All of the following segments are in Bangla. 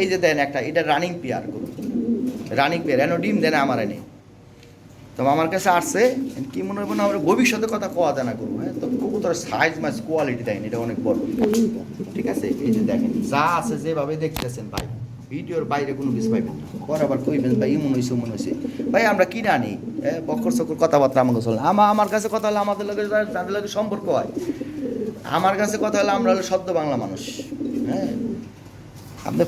এই যে দেন একটা, এটা রানিং পেয়ার করুন রানিং পেয়ার এনে ডিম দেন আমার এনে। তো আমার কাছে আসছে, কি মনে হবে না আমরা ভবিষ্যতে কথা কোয়া জানা করব হ্যাঁ? তো কবুতর সাইজ মাইজ কোয়ালিটি দেন এটা অনেক বড়। ঠিক আছে? এই যে দেখেন, যা আছে যেভাবে দেখতেছেন ভাই, ভিডিওর বাইরে কোনো কিছু পাইবেন না। বরাবর কইবেন, ভাই মনে হয়েছে মনে হয়েছে ভাই, আমরা কিনে আনি হ্যাঁ বকর সকর কথাবার্তা আমাকে চলে আমার আমার কাছে কথা হলে আমাদের লোকের তাদের লোকের সম্পর্ক হয়। আমার কাছে কথা হলে আমরা হলো সদ্য বাংলা মানুষ হ্যাঁ? আপনি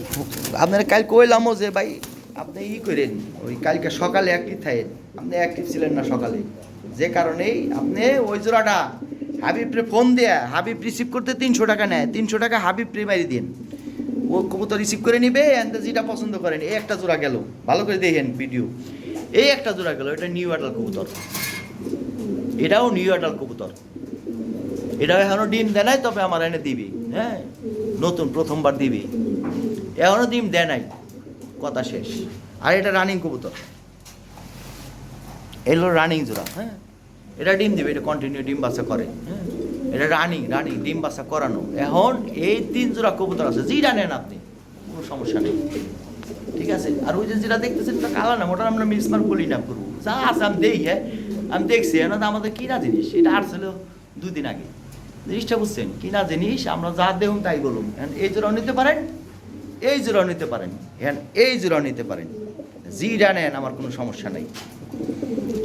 আপনার কাল কইলামও যে ভাই, আপনি ই করেন ওই কালকে সকালে অ্যাক্টিভ থাকেন আপনি অ্যাক্টিভ ছিলেন না সকালে। যে কারণেই আপনি ওই জোড়াটা হাবিবরে ফোন দেয়া, হাবিব রিসিভ করতে তিনশো টাকা নেয়, তিনশো টাকা হাবিব প্রিমারি দিন ও কবুতর রিসিভ করে নিবে, and যেটা পছন্দ করেন, এই একটা জোড়া গেল। ভালো করে দেখেন ভিডিও এই একটা জোড়া গেল, এটা নিউ অ্যাডাল কবুতর। এটাও নিউ অ্যাডাল কবুতর। এটা এখনও ডিম দেয় নাই, তবে আমার এনে দিবি হ্যাঁ? নতুন, প্রথমবার দিবি। এখনও ডিম দেয় নাই। কথা শেষ। আর এটা রানিং কবুতর। এলো রানিং জোড়া হ্যাঁ? এটা ডিম দিবে, এটা কন্টিনিউ ডিম বাচ্চা করে হ্যাঁ? এটা রানিং রানিং ডিম বাচ্চা করানো। এখন এই তিন জোড়া কবুতর আছে যেটা নেন আপনি, কোনো সমস্যা নেই। ঠিক আছে? আর ওই যে যেটা দেখতেছেন ওটা কালা না ওটা আমরা মিসমার্ক বলি না করব যা আছে আমি দেখি হ্যাঁ? আমি দেখছি তো আমাদের কিনা জিনিস, এটা আসছিল দুদিন আগে। জিনিসটা বুঝছেন, কিনা জিনিস, আমরা যা দেখুন তাই বলুন। এই জোড়াও নিতে পারেন এই জোড়াও নিতে পারেন। এখন এই জোড়াও নিতে পারেন। জিরা নেন আমার কোনো সমস্যা নেই।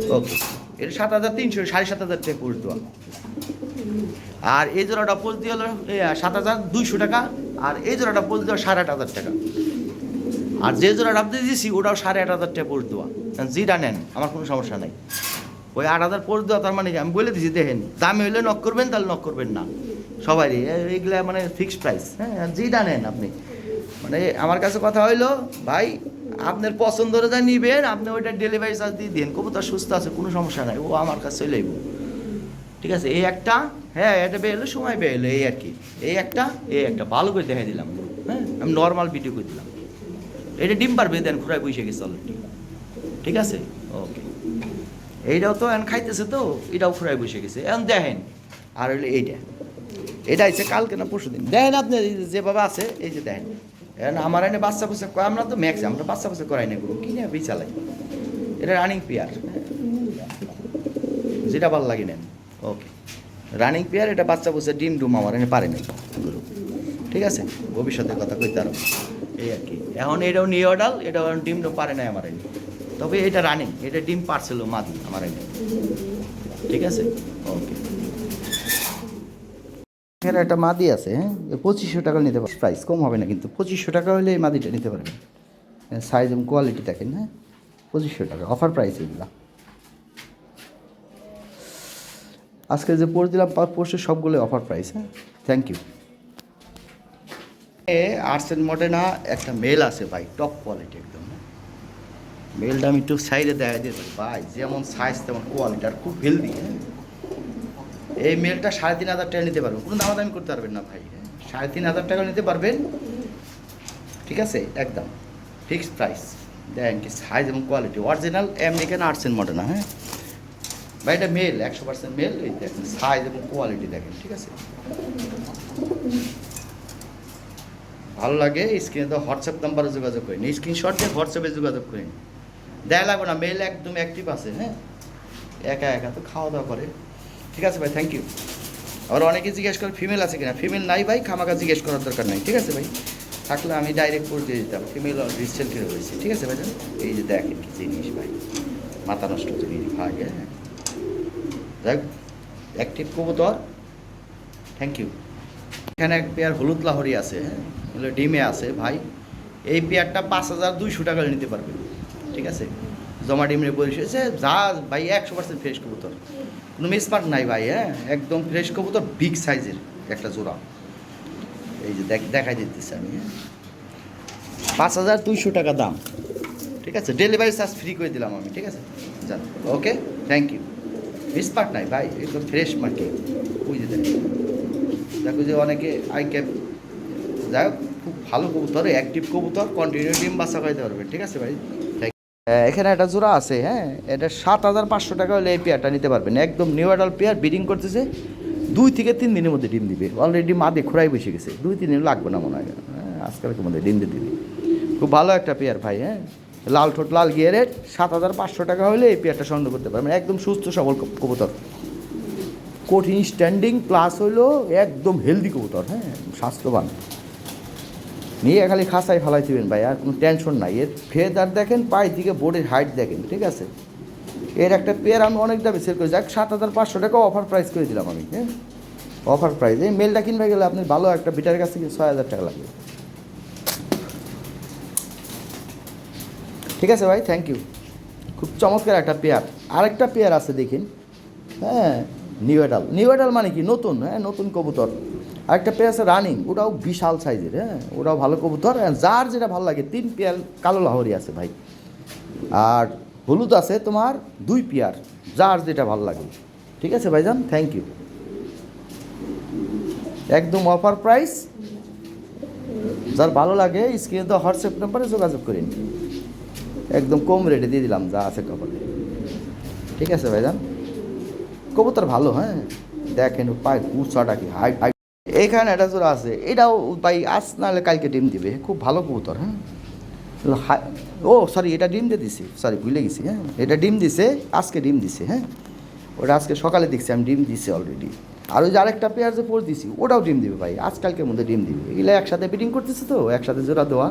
ওকে, এটা সাত হাজার তিনশো, সাড়ে সাত হাজার টাকা পোস্ট দেওয়া। আর এই জোড়াটা পোস্ট দিয়ে হলো সাত হাজার দুইশো টাকা, আর এই জোড়াটা পোস্ট দেওয়া সাড়ে আট হাজার টাকা। আর যে জোড়াটা আপনি দিয়েছি, ওটাও সাড়ে আট হাজার টাকা পোস্ট দেওয়া। জিরা নেন, আমার কোনো সমস্যা নাই। ওই আট হাজার পোস্ট দেওয়া, তার মানে আমি বলে দিছি, দেখেন, দামে হইলে নক করবেন, তাহলে নক করবেন না। সবারই, এ- এইগুলা মানে ফিক্সড প্রাইস হ্যাঁ যেটা নেন আপনি। মানে আমার কাছে কথা হইল, ভাই, আপনার পছন্দ যা নিবেন, আপনি ওইটা ডেলিভারি চার্জ দিয়ে দিন কবুতর সুস্থ আছে, কোনো সমস্যা নাই, ও আমার কাছে চলে ঠিক আছে, এই একটা হ্যাঁ এটা বেরোলো সময় বেরোলো এই আর কি। এই একটা এই একটা, ভালো করে দেখাই দিলাম হ্যাঁ আমি নর্মাল ভিডিও করে দিলাম। এটা ডিম পারবে, দেন খুঁড়ায় বসে গেছে অলরেডি ঠিক আছে? ওকে এইটাও তো, এখন খাইতেছে তো, এটাও খুঁড়ায় বসে গেছে। এখন দেখেন, আর হইল এইটা। এটা হচ্ছে কালকে না পরশু দিন দেখেন আপনি যেভাবে আছে, এই যে দেখেন। আমার এনে বাচ্চা কয়, আমরা তো ম্যাক্স আমরা বাচ্চা বুচ্চা করাই না করব কিনে আপনি চালাই? এটা রানিং পেয়ার যেটা ভালো লাগে নেন। ওকে রানিং পেয়ার এটা বাচ্চা বুচ্চা ডিম ডুম আমার এনে পারে না গরু। ঠিক আছে? ভবিষ্যতের কথা কইতে পারব এই আর কি। এখন এটাও নিয়ে অর্ডাল এটা ডিম ডুম পারে না আমার এনে। তবে এটা রানিং এটা ডিম পারছিল মাদি আমার এনে। ঠিক আছে? ওকে এখানে একটা মাদি আছে হ্যাঁ? পঁচিশশো টাকা নিতে পারবেন প্রাইস কম হবে না, কিন্তু পঁচিশশো টাকা হলে এই মাদিটা নিতে পারবেন সাইজ এবং কোয়ালিটি দেখেন হ্যাঁ? পঁচিশশো টাকা অফার প্রাইস এগুলা। আজকে যে পোস্ট দিলাম পোস্টের সবগুলো অফার প্রাইস হ্যাঁ? Thank you arts and Modena একটা মেল আছে ভাই টপ কোয়ালিটি একদম হ্যাঁ। মেলটা আমি একটু সাইডে দেখা দিয়ে ভাই, যেমন সাইজ তেমন কোয়ালিটি আর খুব হেলদি হ্যাঁ? এই মেলটা সাড়ে তিন হাজার টাকা নিতে পারবেন। কোনো দামাদামি করতে পারবেন না ভাই হ্যাঁ। সাড়ে তিন হাজার টাকা নিতে পারবেন। ঠিক আছে? একদম। ফিক্সড প্রাইস দেখেন কি সাইজ এবং quality original American arts and Modena হ্যাঁ? ভাই, এটা মেল একশো পার্সেন্ট মেল এই দেখেন সাইজ এবং কোয়ালিটি দেখেন, ঠিক আছে? ভালো লাগে স্ক্রিনে তো হোয়াটসঅ্যাপ নাম্বারে যোগাযোগ করেন। স্ক্রিনশট দিয়ে হোয়াটসঅ্যাপে যোগাযোগ করেন। দেয়া লাগবে না মেল একদম অ্যাক্টিভ আছে হ্যাঁ? একা একা তো খাওয়া দাওয়া করে। ঠিক আছে ভাই থ্যাংক ইউ আবার অনেকে জিজ্ঞেস করে ফিমেল আছে কিনা? ফিমেল নাই ভাই খামাকা জিজ্ঞেস করার দরকার নাই, ঠিক আছে ভাই? থাকলে আমি ডাইরেক্ট করে দিয়ে দিতাম। ফিমেল রিসেন্টলি রয়েছে, ঠিক আছে ভাই এই যে দেখেন কি জিনিস ভাই। মাথা নষ্ট জিনিস ভাই হ্যাঁ? যাক অ্যাক্টিভ কবুতর থ্যাংক ইউ এখানে এক পেয়ার হলুদ লাহরি আছে হ্যাঁ? ডিমে আছে ভাই। এই পেয়ারটা পাঁচ হাজার দুইশো টাকা নিতে পারবে ঠিক আছে? জমা ডিমে বসেছে যা ভাই, একশো পার্সেন্ট ফ্রেশ কবুতর। কোনো মিসমার্ক নাই ভাই হ্যাঁ? একদম ফ্রেশ কবুতর বিগ সাইজের একটা জোড়া। এই যে দেখ দেখাই দিতেছি আমি হ্যাঁ? পাঁচ হাজার দুইশো টাকা দাম। ঠিক আছে? ডেলিভারি চার্জ ফ্রি করে দিলাম আমি, ঠিক আছে? যান, ওকে? থ্যাংক ইউ মিসমার্ক নাই ভাই একদম ফ্রেশ মার্কেট ওই যে দেখো। যে অনেকে আই ক্যাপ যাই হোক, খুব ভালো কবুতর অ্যাক্টিভ কবুতর কন্টিনিউ ডিম বাচ্চা খাইতে পারবে, ঠিক আছে ভাই? এখানে একটা জোড়া আছে হ্যাঁ? এটা সাত হাজার পাঁচশো টাকা হলে এই পেয়ারটা নিতে পারবেন। একদম নিউ অ্যাডাল পেয়ার ব্রিডিং করতেছে, দুই থেকে তিন দিনের মধ্যে ডিম দিবে। অলরেডি মাদে খোড়াই বসে গেছে। দুই, তিন দিন লাগবে না মনে হয়। হ্যাঁ আজকালকে মধ্যে ডিম দিয়ে দিবে। খুব ভালো একটা পেয়ার ভাই হ্যাঁ? লাল ঠোঁট, লাল গিয়ারের সাত হাজার পাঁচশো টাকা হলে এই পেয়ারটা সংগ্রহ করতে পারবেন। একদম সুস্থ, সবল কব- কবুতর। কঠিন স্ট্যান্ডিং প্লাস হইল একদম হেলদি কবুতর হ্যাঁ? স্বাস্থ্যবান। নিয়ে খালি খাসায় ফালাই দিবেন ভাই, আর কোনো টেনশন নাই। এর ফেদার দেখেন পায়ে দিকে বোর্ডের হাইট দেখেন, ঠিক আছে? এর একটা পেয়ার আমি অনেক দামে সেল করেছি। এক সাত হাজার পাঁচশো টাকা অফার প্রাইস করে দিলাম আমি হ্যাঁ? অফার প্রাইস এই মেলটা কিনবে গেলে আপনি ভালো একটা বিটার কাছ থেকে ছয় হাজার টাকা লাগবে। ঠিক আছে ভাই থ্যাংক ইউ খুব চমৎকার একটা পেয়ার আরেকটা পেয়ার আছে, দেখিন। হ্যাঁ নিউ এডাল নিউ এডাল মানে কি? নতুন হ্যাঁ নতুন কবুতর। আরেকটা পেয়ার আছে রানিং ওটাও বিশাল সাইজের হ্যাঁ? ওটাও ভালো কবুতর যার যেটা ভালো লাগে, তিন পেয়ার কালো লাহরি আছে ভাই। আর হলুদ আছে তোমার দুই পেয়ার, যার যেটা ভালো লাগে। ঠিক আছে ভাইজান? থ্যাংক ইউ একদম অফার প্রাইস যার ভালো লাগে স্ক্রিনে তো হোয়াটসঅ্যাপ নাম্বারে যোগাযোগ করিন একদম কম রেটে দিয়ে দিলাম, যা আছে কপালে ঠিক আছে ভাইজান? কবুতর ভালো হ্যাঁ? দেখেন, পায় উঁচাটা কি হাই হাই এইখানে একটা জোড়া আছে। এটাও ভাই আজ নাহলে কালকে ডিম দিবে। খুব ভালো কবুতর হ্যাঁ? ও সরি এটা ডিম দিয়ে দিছি। সরি ভুলে গেছি হ্যাঁ? এটা ডিম দিছে, আজকে ডিম দিছে হ্যাঁ? ওটা আজকে সকালে দেখছি, আমি ডিম দিছি অলরেডি আর ওই যে আরেকটা পেয়ার যে পড়ে দিছি, ওটাও ডিম দিবে ভাই। আজকালকের মধ্যে ডিম দিবে। এগুলো একসাথে বিটিং করতেছে তো, একসাথে জোড়া দেওয়া।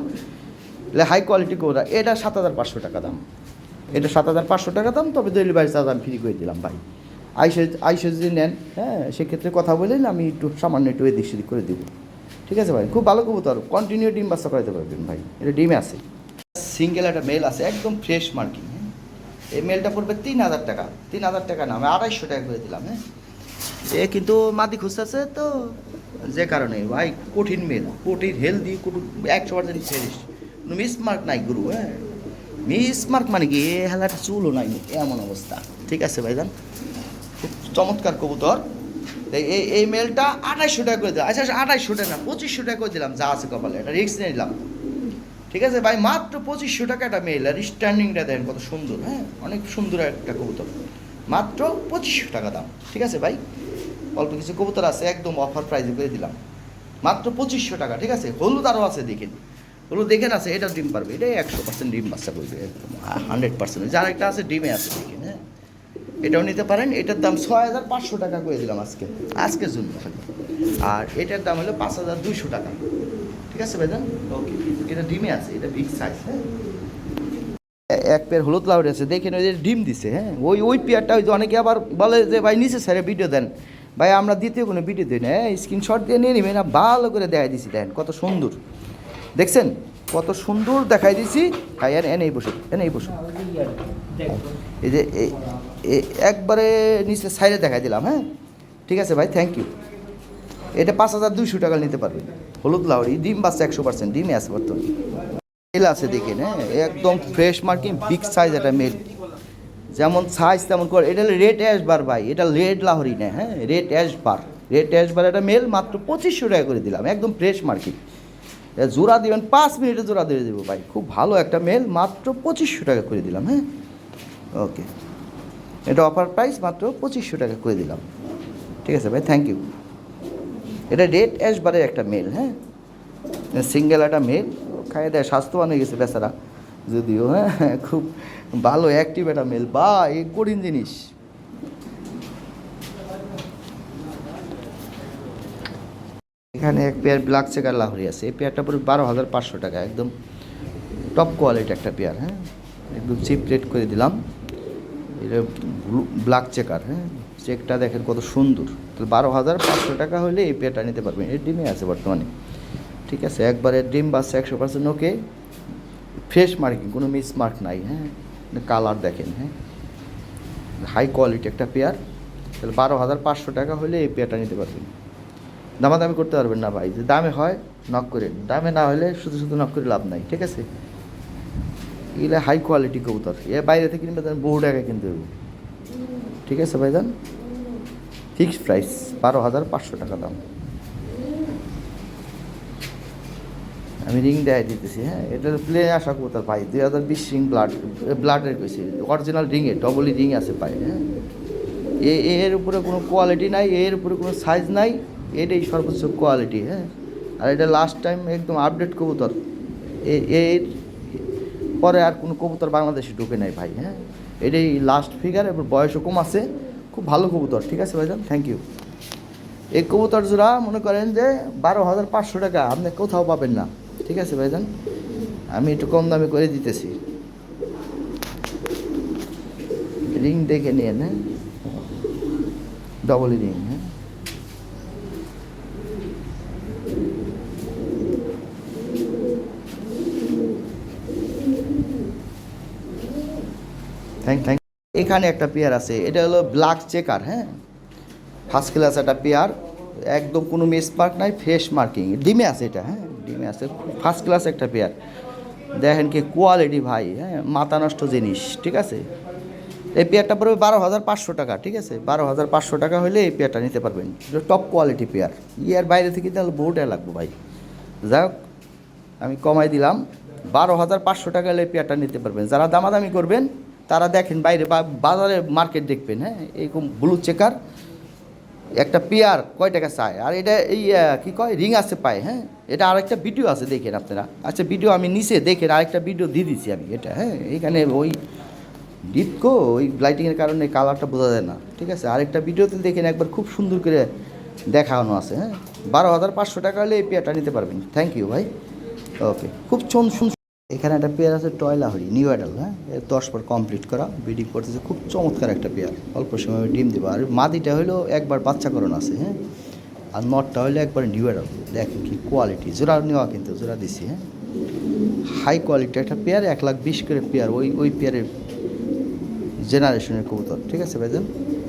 এগুলো হাই কোয়ালিটি কোরা এটা সাত হাজার পাঁচশো টাকা দাম। এটা সাত হাজার পাঁচশো টাকা দাম, তবে ডেলিভারি চার্জ আমি ফ্রি করে দিলাম ভাই। আইসে আইসে যদি নেন হ্যাঁ সেক্ষেত্রে কথা বললেন আমি একটু সামান্য একটু এদিক সেদিক করে দেবো। ঠিক আছে ভাই? খুব ভালো কবুতর। কন্টিনিউ ডিম বাচ্চা করাতে পারবেন ভাই। এটা ডিমে আছে। সিঙ্গেল একটা মেল আছে, একদম ফ্রেশ মার্কিং হ্যাঁ। এই মেলটা পড়বে তিন হাজার টাকা। তিন হাজার টাকা না, আমি আড়াইশো টাকা করে দিলাম হ্যাঁ। এ কিন্তু মাদি খুঁজতেছে তো, যে কারণে ভাই কঠিন মেল কঠিন হেলদি কঠিন একশো পার্সেন্ট ফ্রেশ মিস মার্ক নাই গুরু হ্যাঁ। মিস মার্ক মানে কি, এ হেলাটা চুলও নাই, এমন অবস্থা। ঠিক আছে ভাইজান? খুব চমৎকার কবুতর। এই, এই- মেলটা আঠাইশশো টাকা করে দিলাম। আচ্ছা আঠাইশশো টাকা না, পঁচিশশো টাকা করে দিলাম, যা আছে কপালে। এটা রিক্স নিয়ে নিলাম। ঠিক আছে ভাই, মাত্র পঁচিশশো টাকা একটা মেল আর স্ট্যান্ডিংটা দেন কত সুন্দর হ্যাঁ? অনেক সুন্দর একটা কবুতর। মাত্র পঁচিশশো টাকা দাম। ঠিক আছে ভাই? অল্প কিছু কবুতর আছে, একদম অফার প্রাইজে করে দিলাম। মাত্র পঁচিশশো টাকা, ঠিক আছে? হলুদ আরও আছে, দেখেন। হলুদ দেখেন আছে এটা ডিম পারবে। এটাই একশো পার্সেন্ট ডিম বাচ্চা করবে একদম হান্ড্রেড পার্সেন্ট যার একটা আছে, ডিমে আছে, দেখেন। এটাও নিতে পারেন। এটার দাম ছয় হাজার পাঁচশো টাকা করে দিলাম আজকে। আজকের জন্য আর এটার দাম হলো পাঁচ হাজার দুইশো টাকা। ঠিক আছে ভাইজান? ওকে এটা ডিমে আছে এটা বিগ সাইজ হ্যাঁ? এক পেয়ার হলুদ লাউড আছে। দেখেন ওই যে ডিম দিছে হ্যাঁ? ওই ওই পেয়ারটা ওই যে অনেকে আবার বলে যে ভাই নিচে স্যারে ভিডিও দেন। ভাই আমরা দ্বিতীয় কোনো ভিডিও দিই না হ্যাঁ? স্ক্রিনশট দিয়ে নিয়ে নেবেন না ভালো করে দেখাই দিছি দেন কত সুন্দর। দেখছেন? কত সুন্দর দেখাই দিছি। ভাই এনে এনেই বসে এনেই বসে। এই যে এ- এ- একবারে নিচে সাইডে দেখাই দিলাম হ্যাঁ? ঠিক আছে ভাই থ্যাংক ইউ এটা পাঁচ হাজার দুইশো টাকা নিতে পারবেন। হলুদ লাউরি, ডিম বাচ্চা একশো পার্সেন্ট ডিমে আছে বর্তমানে। মেল আছে দেখেন হ্যাঁ? একদম ফ্রেশ মার্কিং বিগ সাইজ একটা মেল যেমন সাইজ তেমন করে, এটা রেড অ্যাশ বার ভাই, এটা রেড লাহরি না হ্যাঁ? Red ash bar red ash bar একটা মেল মাত্র পঁচিশশো টাকা করে দিলাম, একদম ফ্রেশ মার্কিং জোড়া দিবেন, পাঁচ মিনিটে জোড়া দিয়ে দেবো ভাই। খুব ভালো একটা মেল মাত্র পঁচিশশো টাকা করে দিলাম হ্যাঁ? ওকে এটা অফার প্রাইস মাত্র পঁচিশশো টাকা করে দিলাম। ঠিক আছে ভাই থ্যাংক ইউ এটা রেড অ্যাশবারের একটা মেল হ্যাঁ? সিঙ্গেল একটা মেল খাইয়ে দেয়, স্বাস্থ্যবান হয়ে গেছে বেচারা। যদিও হ্যাঁ খুব ভালো অ্যাক্টিভ একটা মেল বা এই কঠিন জিনিস। এখানে এক পেয়ার ব্ল্যাক চেকার লাহরি আছে। এই পেয়ারটা পুরো বারো হাজার পাঁচশো টাকা, একদম টপ কোয়ালিটি একটা পেয়ার হ্যাঁ? একদম চিপ রেট করে দিলাম। এটা ব্ল্যাক চেকার হ্যাঁ? চেকটা দেখেন কত সুন্দর। তাহলে বারো হাজার পাঁচশো টাকা হলে এই পেয়ারটা নিতে পারবেন। এর ডিমে আছে বর্তমানে। ঠিক আছে, একবারে ডিম বাচ্চা একশো পার্সেন্ট ওকে ফ্রেশ মার্কিং কোনো মিস মার্ক নাই হ্যাঁ? কালার দেখেন হ্যাঁ? হাই কোয়ালিটি একটা পেয়ার তাহলে বারো হাজার পাঁচশো টাকা হলে এই পেয়ারটা নিতে পারবেন। দামাদামি করতে পারবেন না ভাই। যে দামে হয় নক করে দামে না হলে শুধু শুধু নক করে লাভ নাই। ঠিক আছে? এগুলো হাই কোয়ালিটি কবুতর। এ বাইরে থেকে কিনবে, তাহলে বহু টাকা কিনতে হবে ঠিক আছে ভাই ভাইজান? ফিক্সড প্রাইস বারো হাজার পাঁচশো টাকা দাম। আমি রিং দেয় দিতেছি হ্যাঁ? এটা প্লেন আসা কবুতর ভাই, দুই হাজার বিশ রিং ব্লাড ব্লাডের কইছি। অরিজিনাল রিংয়ে ডবলই রিং আছে পাই হ্যাঁ? এ এর উপরে কোনো কোয়ালিটি নাই, এর উপরে কোনো সাইজ নাই, এটাই সর্বোচ্চ কোয়ালিটি হ্যাঁ? আর এটা লাস্ট টাইম একদম আপডেট কবুতর। এ- এর পরে আর কোনো কবুতর বাংলাদেশে ঢুকে নাই ভাই হ্যাঁ? এটাই লাস্ট ফিগার এবার বয়সও কম আছে। খুব ভালো কবুতর, ঠিক আছে ভাইজান? থ্যাংক ইউ এই কবুতর জোড়া মনে করেন যে বারো হাজার পাঁচশো টাকা, আপনি কোথাও পাবেন না, ঠিক আছে ভাইজান? আমি একটু কম দামে করে দিতেছি। রিং দেখে নিয়ে হ্যাঁ ডবল রিং হ্যাঁ থ্যাংক থ্যাংক এখানে একটা পেয়ার আছে, এটা হলো ব্ল্যাক চেকার হ্যাঁ? ফার্স্ট ক্লাস একটা পেয়ার, একদম কোনো মিস মার্ক নাই ফ্রেশ মার্কিং ডিমে আছে এটা হ্যাঁ? ডিমে আছে ফার্স্ট ক্লাস একটা পেয়ার। দেখেন কি কোয়ালিটি ভাই হ্যাঁ? মাথা নষ্ট জিনিস, ঠিক আছে? এই পেয়ারটা পড়বে বারো হাজার পাঁচশো টাকা, ঠিক আছে? বারো হাজার পাঁচশো টাকা হলে এই পেয়ারটা নিতে পারবেন। Top quality pair. ইয়ার বাইরে থেকে তাহলে বহু টাকা লাগবে ভাই। যাই হোক, আমি কমাই দিলাম। বারো হাজার পাঁচশো টাকা হলে পেয়ারটা নিতে পারবেন। যারা দামাদামি করবেন তারা দেখেন বাইরে বা বাজারে মার্কেট দেখবেন হ্যাঁ? এরকম ব্লু চেকার একটা পেয়ার কয় টাকা চায়? আর এটা এই কি কয়? রিং আছে পায় হ্যাঁ? এটা আরেকটা ভিডিও আছে, দেখেন আপনারা। আচ্ছা ভিডিও আমি নিচে দেখেন, আরেকটা ভিডিও দিয়ে দিচ্ছি আমি এটা হ্যাঁ? এখানে ওই ডিপকো ওই লাইটিংয়ের কারণে কালারটা বোঝা যায় না, ঠিক আছে? আরেকটা ভিডিওতে দেখেন, একবার খুব সুন্দর করে দেখানো আছে হ্যাঁ? বারো হাজার পাঁচশো টাকা হলে এই পেয়ারটা নিতে পারবেন। থ্যাংক ইউ ভাই। ওকে খুব সুন্দর এখানে একটা পেয়ার আছে টয়লাহরি নিউ অ্যাডাল হ্যাঁ? দশ পর কমপ্লিট করা ব্রিডিং করতেছে। খুব চমৎকার একটা পেয়ার। অল্প সময় ডিম দেবো। আর মাদিটা হলো একবার বাচ্চা করণ আছে হ্যাঁ? আর নটটা হলো একবার নিউ অ্যাডাল দেখেন কি কোয়ালিটি জোড়া নেওয়া কিন্তু, জোড়া দিছি হ্যাঁ? হাই কোয়ালিটি একটা পেয়ার, এক লাখ বিশ করে পেয়ার। ওই ওই পেয়ারের জেনারেশনের কবুতর। ঠিক আছে ভাইজান?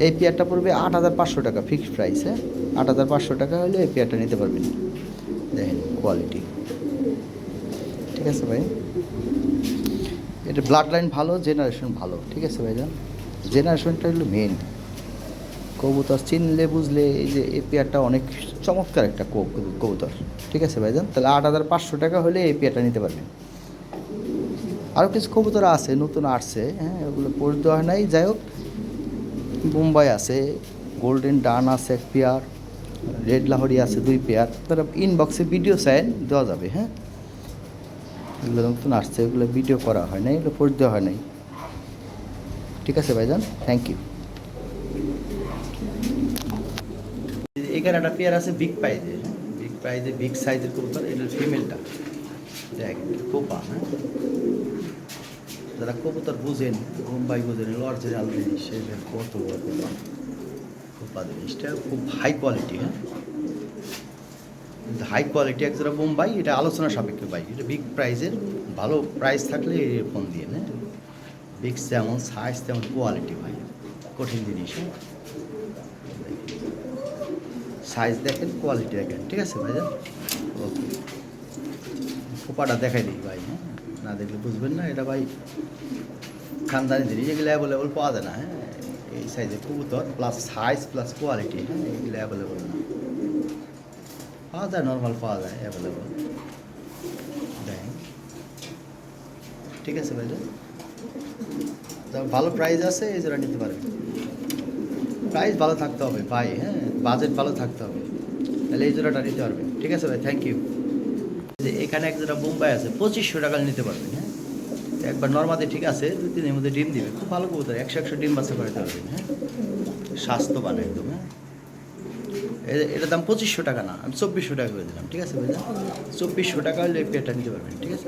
এই পেয়ারটা পড়বে আট হাজার পাঁচশো টাকা ফিক্সড প্রাইস হ্যাঁ? আট হাজার পাঁচশো টাকা হলে এই পেয়ারটা নিতে পারবেন। দেখেন কোয়ালিটি ঠিক আছে ভাই? এটা ব্লাড লাইন ভালো জেনারেশন ভালো, ঠিক আছে ভাইজান? জেনারেশনটা হলো মেন কবুতর চিনলে, বুঝলে, এই যে এই পেয়ারটা অনেক চমৎকার একটা কবুতর, ঠিক আছে ভাইজান? তাহলে আট হাজার পাঁচশো টাকা হলে এই পেয়ারটা নিতে পারবেন। আরও কিছু কবুতর আছে, নতুন আসছে হ্যাঁ ওগুলো পড়ে দেওয়া হয় নাই। যাই হোক, মুম্বাই আছে গোল্ডেন ডান আছে এক পেয়ার রেড লাহরি আছে দুই পেয়ার। তারা ইনবক্সে ভিডিও চাই, দেওয়া যাবে হ্যাঁ? এগুলো নতুন আসছে, এগুলো ভিডিও করা হয় নাই, এগুলো পোস্ট দেওয়া হয় নাই। ঠিক আছে ভাইজান? থ্যাংক ইউ এখানে একটা পেয়ার আছে বিগ প্রাইজে বিগ প্রাইজে বিগ সাইজের কবুতর, এটা ফিমেলটা কোপা হ্যাঁ? যারা কবুতর বুঝেন মুম্বাই বুঝেন অরিজিনাল জিনিস কত কোপা জিনিসটা খুব হাই কোয়ালিটি হ্যাঁ? হাই কোয়ালিটি এক যারা বোম্বাই এটা আলোচনা সাপেক্ষে পাই এটা বিগ প্রাইজের ভালো প্রাইস থাকলে ফোন দিয়ে হ্যাঁ বিগ যেমন সাইজ তেমন কোয়ালিটি ভাই। কঠিন জিনিস সাইজ দেখেন কোয়ালিটি দেখেন, ঠিক আছে ভাইজান? ওকে ফোপাটা দেখাই দিই ভাই হ্যাঁ? না দেখলে বুঝবেন না, এটা ভাই খানদানি জিনিস, এগুলো অ্যাভেলেবল পাওয়া যায় না হ্যাঁ? এই সাইজের কবুতর প্লাস সাইজ প্লাস কোয়ালিটি হ্যাঁ? এগুলো অ্যাভেলেবল না। পাওয়া যায় নর্মাল পাওয়া যায় অ্যাভেলেবল ঠিক আছে তা ভালো প্রাইস আছে, এই জোড়া নিতে পারবেন প্রাইস ভালো থাকতে হবে, ভাই হ্যাঁ বাজেট ভালো থাকতে হবে। তাহলে এই জোড়াটা নিতে পারবেন ঠিক আছে ভাই থ্যাংক ইউ এখানে এক জোড়া বোম্বাই আছে, পঁচিশশো টাকা নিতে পারবেন হ্যাঁ। একবার নর্মালি ঠিক আছে, দুই দিনের মধ্যে ডিম দিবে। খুব ভালো কবুতর, একশো একশো ডিম বাচ্চা করতে পারবেন হ্যাঁ। স্বাস্থ্যবান একদম হ্যাঁ। এটার দাম পঁচিশশো টাকা না, আমি চব্বিশশো টাকা করে দিলাম, ঠিক আছে ভাইয়া চব্বিশশো টাকা হলে পেটা নিতে পারবেন, ঠিক আছে